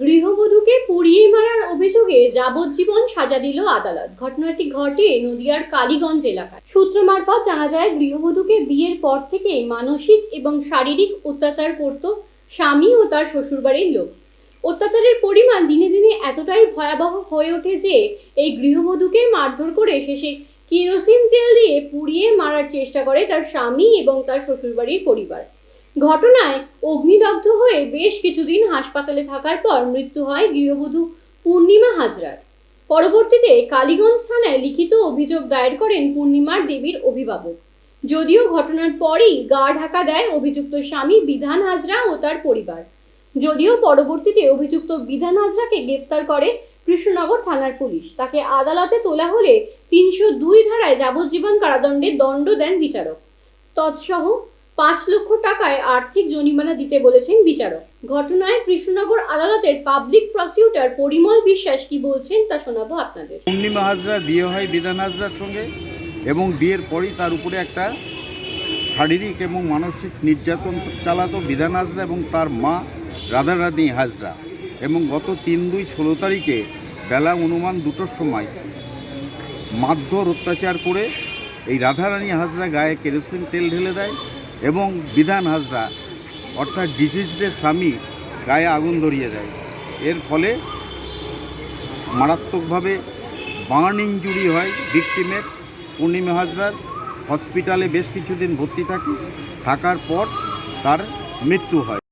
গৃহবধূকে পুড়িয়ে মারার অভিযোগে যাবজ্জীবন সাজা দিল আদালত। ঘটনাটি ঘটে নদিয়ার কালীগঞ্জ এলাকায়। সূত্র মারফত জানা যায়, গৃহবধূকে বিয়ের পর থেকে মানসিক এবং শারীরিক অত্যাচার করত স্বামী ও তার শ্বশুরবাড়ির লোক। অত্যাচারের পরিমাণ দিনে দিনে এতটাই ভয়াবহ হয়ে ওঠে যে, এই গৃহবধূকে মারধর করে শেষে কেরোসিন তেল দিয়ে পুড়িয়ে মারার চেষ্টা করে তার স্বামী এবং তার শ্বশুরবাড়ির পরিবার। ঘটনায় অগ্নিদগ্ধ হয়ে বেশ কিছুদিন হাসপাতালে থাকার পর মৃত্যু হয় গৃহবধূ পূর্ণিমা হাজরার। পরবর্তীতে কালীগঞ্জ থানায় লিখিত অভিযোগ দায়ের করেন পূর্ণিমার দেবীর অভিভাবক। যদিও ঘটনার পরই গা ঢাকা দেয় অভিযুক্ত স্বামী বিধান হাজরা ও তার পরিবার। যদিও পরবর্তীতে অভিযুক্ত বিধান হাজরাকে গ্রেপ্তার করে কৃষ্ণনগর থানার পুলিশ। তাকে আদালতে তোলা হলে তিনশো দুই ধারায় যাবজ্জীবন কারাদণ্ডের দণ্ড দেন বিচারক। তৎসহ পাঁচ লক্ষ টাকায় আর্থিক জরিমানা দিতে বলেছেন বিচারক। ঘটনায় কৃষ্ণনগর আদালতের পাবলিক প্রসিকিউটর পরিমল বিশ্বাস কি বলছেন তা শোনাবো আপনাদের। পূর্ণিমা হাজরার বিয়ে হয় বিধান হাজরার সঙ্গে এবং বিয়ের পরই তার উপরে একটা শারীরিক এবং মানসিক নির্যাতন চালাতো বিধান হাজরা এবং তার মা রাধারানী হাজরা এবং গত তিন দুই ষোলো তারিখে বেলা অনুমান দুটোর সময় মারধর অত্যাচার করে এই রাধারানী হাজরা গায়ে কেরোসিন তেল ঢেলে দেয় এবং বিধান হাজরা, অর্থাৎ ডিসিজডের স্বামী গায়ে আগুন ধরিয়ে দেয়। এর ফলে মারাত্মকভাবে বার্ন ইঞ্জুরি হয় ভিকটিমের। পূর্ণিমা হাজরার হসপিটালে বেশ কিছুদিন ভর্তি থাকে থাকার পর তার মৃত্যু হয়।